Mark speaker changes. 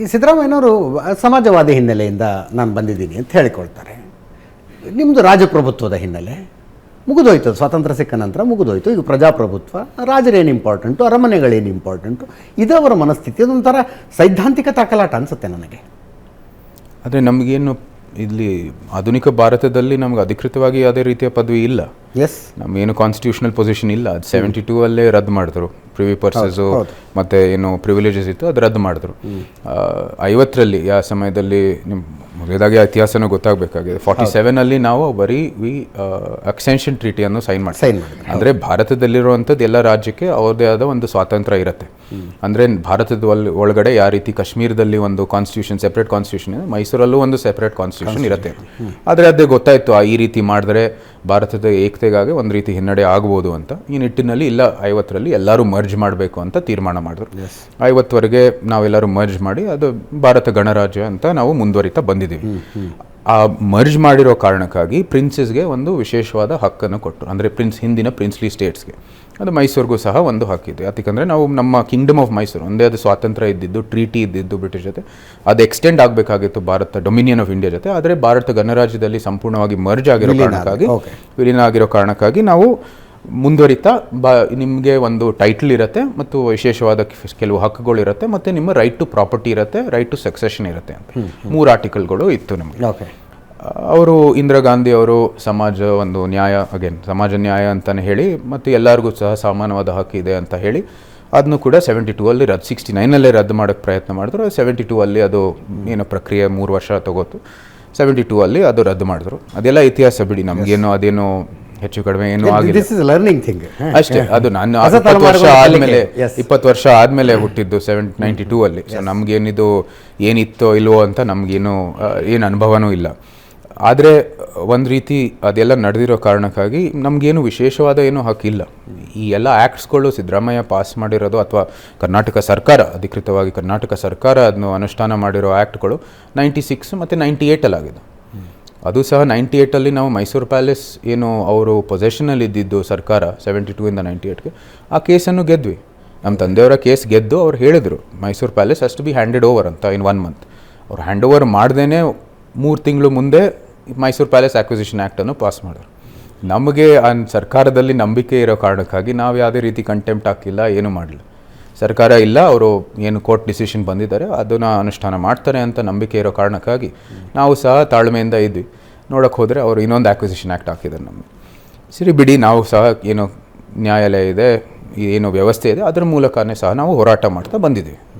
Speaker 1: ಈ ಸಿದ್ದರಾಮಯ್ಯನವರು ಸಮಾಜವಾದಿ ಹಿನ್ನೆಲೆಯಿಂದ ನಾನು ಬಂದಿದ್ದೀನಿ ಅಂತ ಹೇಳಿಕೊಳ್ತಾರೆ. ನಿಮ್ಮದು ರಾಜಪ್ರಭುತ್ವದ ಹಿನ್ನೆಲೆ. ಮುಗಿದೋಯ್ತು ಸ್ವಾತಂತ್ರ್ಯ ಸಿಕ್ಕ ನಂತರ ಮುಗಿದೋಯ್ತು. ಈಗ ಪ್ರಜಾಪ್ರಭುತ್ವ ರಾಜರೇನು ಇಂಪಾರ್ಟೆಂಟು ಅರಮನೆಗಳೇನು ಇಂಪಾರ್ಟೆಂಟು ಇದವರ ಮನಸ್ಥಿತಿ ಅದೊಂಥರ ಸೈದ್ಧಾಂತಿಕ ತಾಕಲಾಟ ಅನಿಸುತ್ತೆ ನನಗೆ.
Speaker 2: ಆದರೆ ನಮಗೇನು ಇಲ್ಲಿ ಆಧುನಿಕ ಭಾರತದಲ್ಲಿ ನಮ್ಗೆ ಅಧಿಕೃತವಾಗಿ ಯಾವುದೇ ರೀತಿಯ ಪದವಿ ಇಲ್ಲ.
Speaker 1: ಎಸ್
Speaker 2: ನಮಗೇನು ಕಾನ್ಸ್ಟಿಟ್ಯೂಷನಲ್ ಪೊಸಿಷನ್ ಇಲ್ಲ. ಅದು ಸೆವೆಂಟಿ ಟೂ ಅಲ್ಲೇ ರದ್ದು ಮಾಡಿದ್ರು ಪ್ರಿವಿ ಪರ್ಸಸ್ಸು
Speaker 1: ಹೌದು.
Speaker 2: ಮತ್ತು ಏನು ಪ್ರಿವಿಲೇಜಸ್ ಇತ್ತು ಅದು ರದ್ದು ಮಾಡಿದ್ರು ಐವತ್ತರಲ್ಲಿ ಆ ಸಮಯದಲ್ಲಿ ನಿಮ್ಮ ಮೊದಲಾಗಿ ಇತಿಹಾಸನೂ ಗೊತ್ತಾಗಬೇಕಾಗಿದೆ. ಫಾರ್ಟಿ ಸೆವೆನಲ್ಲಿ ನಾವು ಬರೀ ವಿ ಅಕ್ಸೆನ್ಷನ್ ಟ್ರೀಟಿಯನ್ನು ಸೈನ್ ಮಾಡಿ
Speaker 1: ಸೈನ್
Speaker 2: ಅಂದರೆ ಭಾರತದಲ್ಲಿರುವಂಥದ್ದು ಎಲ್ಲ ರಾಜ್ಯಕ್ಕೆ ಅವ್ರದೇ ಆದ ಒಂದು ಸ್ವಾತಂತ್ರ್ಯ ಇರುತ್ತೆ. ಅಂದರೆ ಭಾರತದ ಒಳಗಡೆ ಯಾವ ರೀತಿ ಕಾಶ್ಮೀರದಲ್ಲಿ ಒಂದು ಕಾನ್ಸ್ಟಿಟ್ಯೂಷನ್ ಸೆಪ್ರೇಟ್ ಕಾನ್ಸ್ಟಿಟ್ಯೂಷನ್ ಇದೆ ಮೈಸೂರಲ್ಲೂ ಒಂದು ಸೆಪ್ರೇಟ್ ಕಾನ್ಸ್ಟಿಟ್ಯೂಷನ್ ಇರುತ್ತೆ. ಆದರೆ ಅದೇ ಗೊತ್ತಾಯಿತು ಆ ಈ ರೀತಿ ಮಾಡಿದ್ರೆ ಭಾರತದ ಏಕತೆಗಾಗಿ ಒಂದು ರೀತಿ ಹಿನ್ನಡೆ ಆಗ್ಬೋದು ಅಂತ ಈ ನಿಟ್ಟಿನಲ್ಲಿ ಇಲ್ಲ ಐವತ್ತರಲ್ಲಿ ಎಲ್ಲರೂ ಮರ್ಜ್ ಮಾಡಬೇಕು ಅಂತ ತೀರ್ಮಾನ ಮಾಡಿದ್ರು. ಐವತ್ತವರೆಗೆ ನಾವೆಲ್ಲರೂ ಮರ್ಜ್ ಮಾಡಿ ಅದು ಭಾರತ ಗಣರಾಜ್ಯ ಅಂತ ನಾವು ಮುಂದುವರಿತಾ ಬಂದಿದ್ದೀವಿ. ಆ ಮರ್ಜ್ ಮಾಡಿರೋ ಕಾರಣಕ್ಕಾಗಿ ಪ್ರಿನ್ಸಸ್ಗೆ ಒಂದು ವಿಶೇಷವಾದ ಹಕ್ಕನ್ನು ಕೊಟ್ಟರು. ಅಂದರೆ ಪ್ರಿನ್ಸ್ ಹಿಂದಿನ ಪ್ರಿನ್ಸ್ಲಿ ಸ್ಟೇಟ್ಸ್ಗೆ. ಅದು ಮೈಸೂರಿಗೂ ಸಹ ಒಂದು ಹಕ್ಕಿದೆ ಯಾಕಂದರೆ ನಾವು ನಮ್ಮ ಕಿಂಗ್ಡಮ್ ಆಫ್ ಮೈಸೂರು ಒಂದೇ ಅದು ಸ್ವಾತಂತ್ರ್ಯ ಇದ್ದಿದ್ದು ಟ್ರೀಟಿ ಇದ್ದಿದ್ದು ಬ್ರಿಟಿಷ್ ಜೊತೆ ಅದು ಎಕ್ಸ್ಟೆಂಡ್ ಆಗಬೇಕಾಗಿತ್ತು ಭಾರತ ಡೊಮಿನಿಯನ್ ಆಫ್ ಇಂಡಿಯಾ ಜೊತೆ. ಆದರೆ ಭಾರತ ಗಣರಾಜ್ಯದಲ್ಲಿ ಸಂಪೂರ್ಣವಾಗಿ ಮರ್ಜ್ ಆಗಿರೋ ಕಾರಣಕ್ಕಾಗಿ ವಿಲೀನ ಆಗಿರೋ ಕಾರಣಕ್ಕಾಗಿ ನಾವು ಮುಂದುವರಿತಾ ಬ ನಿಮಗೆ ಒಂದು ಟೈಟಲ್ ಇರುತ್ತೆ ಮತ್ತು ವಿಶೇಷವಾದ ಕೆಲವು ಹಕ್ಕುಗಳು ಇರುತ್ತೆ ಮತ್ತು ನಿಮ್ಮ ರೈಟ್ ಟು ಪ್ರಾಪರ್ಟಿ ಇರುತ್ತೆ ರೈಟ್ ಟು ಸಕ್ಸೆಷನ್ ಇರುತ್ತೆ ಅಂತ. ಮೂರು ಆರ್ಟಿಕಲ್ಗಳು ಇತ್ತು ನಮಗೆ.
Speaker 1: ಓಕೆ.
Speaker 2: ಅವರು ಇಂದಿರಾ ಗಾಂಧಿ ಅವರು ಸಮಾಜ ಒಂದು ನ್ಯಾಯ ಅಗೇನ್ ಸಮಾಜ ನ್ಯಾಯ ಅಂತಲೇ ಹೇಳಿ ಮತ್ತು ಎಲ್ಲರಿಗೂ ಸಹ ಸಮಾನವಾದ ಇದೆ ಅಂತ ಹೇಳಿ ಅದನ್ನು ಕೂಡ ಸೆವೆಂಟಿ ಟೂ ಅಲ್ಲಿ ರದ್ದು ಸಿಕ್ಸ್ಟಿ ನೈನಲ್ಲೇ ರದ್ದು ಮಾಡೋಕ್ಕೆ ಪ್ರಯತ್ನ ಮಾಡಿದ್ರು. ಸೆವೆಂಟಿ ಟೂ ಅಲ್ಲಿ ಅದು ಏನು ಪ್ರಕ್ರಿಯೆ ಮೂರು ವರ್ಷ ತಗೋತು. ಸೆವೆಂಟಿ ಟೂ ಅಲ್ಲಿ ಅದು ರದ್ದು ಮಾಡಿದ್ರು. ಅದೆಲ್ಲ ಇತಿಹಾಸ ಬಿಡಿ ನಮಗೇನು ಅದೇನು ಹೆಚ್ಚು ಕಡಿಮೆ ಏನು ಆಗಿಲ್ಲ.
Speaker 1: ದಿಸ್ ಇಸ್ ಲರ್ನಿಂಗ್ ಥಿಂಗ್
Speaker 2: ಅಷ್ಟೇ ಅದು ನಾನು ಇಪ್ಪತ್ತು ವರ್ಷ ಆದಮೇಲೆ. ಇಪ್ಪತ್ತು ವರ್ಷ ಆದ್ಮೇಲೆ ಹುಟ್ಟಿದ್ದು ಸೆವೆನ್ ನೈಂಟಿ ಟೂ ಅಲ್ಲಿ. ಸೊ ನಮಗೇನಿದು ಏನಿತ್ತೋ ಇಲ್ವೋ ಅಂತ ನಮಗೇನು ಏನು ಅನುಭವನೂ ಇಲ್ಲ. ಆದರೆ ಒಂದು ರೀತಿ ಅದೆಲ್ಲ ನಡೆದಿರೋ ಕಾರಣಕ್ಕಾಗಿ ನಮಗೇನು ವಿಶೇಷವಾದ ಏನೂ ಹಕ್ಕಿಲ್ಲ. ಈ ಎಲ್ಲ ಆ್ಯಕ್ಟ್ಸ್ಗಳು ಸಿದ್ದರಾಮಯ್ಯ ಪಾಸ್ ಮಾಡಿರೋದು ಅಥವಾ ಕರ್ನಾಟಕ ಸರ್ಕಾರ ಅಧಿಕೃತವಾಗಿ ಕರ್ನಾಟಕ ಸರ್ಕಾರ ಅದನ್ನು ಅನುಷ್ಠಾನ ಮಾಡಿರೋ ಆ್ಯಕ್ಟ್ಗಳು ನೈಂಟಿ ಸಿಕ್ಸ್ ಮತ್ತು ನೈಂಟಿ ಏಯ್ಟಲ್ಲಾಗಿದೆ ಅದು ಸಹ ನೈಂಟಿ ಏಯ್ಟಲ್ಲಿ ನಾವು ಮೈಸೂರು ಪ್ಯಾಲೇಸ್ ಏನು ಅವರು ಪೊಸೆಷನಲ್ಲಿ ಇದ್ದಿದ್ದು ಸರ್ಕಾರ, ಸೆವೆಂಟಿ ಟೂ ಇಂದ ನೈಂಟಿ ಏಯ್ಟ್ಗೆ, ಆ ಕೇಸನ್ನು ಗೆದ್ವಿ. ನಮ್ಮ ತಂದೆಯವರ ಕೇಸ್ ಗೆದ್ದು ಅವ್ರು ಹೇಳಿದರು, ಮೈಸೂರು ಪ್ಯಾಲೇಸ್ ಅಷ್ಟು ಬಿ ಹ್ಯಾಂಡೆಡ್ ಓವರ್ ಅಂತ ಇನ್ ಒನ್ ಮಂತ್ ಅವ್ರು ಹ್ಯಾಂಡ್ ಓವರ್ ಮಾಡ್ದೇ ಮೂರು ತಿಂಗಳು ಮುಂದೆ ಮೈಸೂರು ಪ್ಯಾಲೇಸ್ ಆ್ಯಕ್ವಿಸಿಷನ್ ಆ್ಯಕ್ಟನ್ನು ಪಾಸ್ ಮಾಡೋರು ನಮಗೆ ಆ ಸರ್ಕಾರದಲ್ಲಿ ನಂಬಿಕೆ ಇರೋ ಕಾರಣಕ್ಕಾಗಿ ನಾವು ಯಾವುದೇ ರೀತಿ ಕಂಟೆಂಪ್ಟ್ ಹಾಕಿಲ್ಲ, ಏನೂ ಮಾಡಲಿಲ್ಲ ಸರ್ಕಾರ ಇಲ್ಲ, ಅವರು ಏನು ಕೋರ್ಟ್ ಡಿಸಿಷನ್ ಬಂದಿದ್ದಾರೆ, ಅದನ್ನು ಅನುಷ್ಠಾನ ಮಾಡ್ತಾರೆ ಅಂತ ನಂಬಿಕೆ ಇರೋ ಕಾರಣಕ್ಕಾಗಿ ನಾವು ಸಹ ತಾಳ್ಮೆಯಿಂದ ಇದ್ವಿ. ನೋಡೋಕ್ಕೆ ಹೋದರೆ ಅವರು ಇನ್ನೊಂದು ಆ್ಯಕ್ವಿಸಿಷನ್ ಆ್ಯಕ್ಟ್ ಹಾಕಿದ್ದಾರೆ ನಮಗೆ. ಸರಿ ಬಿಡಿ, ನಾವು ಸಹ ಏನು ನ್ಯಾಯಾಲಯ ಇದೆ, ಏನು ವ್ಯವಸ್ಥೆ ಇದೆ, ಅದರ ಮೂಲಕನೇ ಸಹ ನಾವು ಹೋರಾಟ ಮಾಡ್ತಾ ಬಂದಿದ್ದೀವಿ.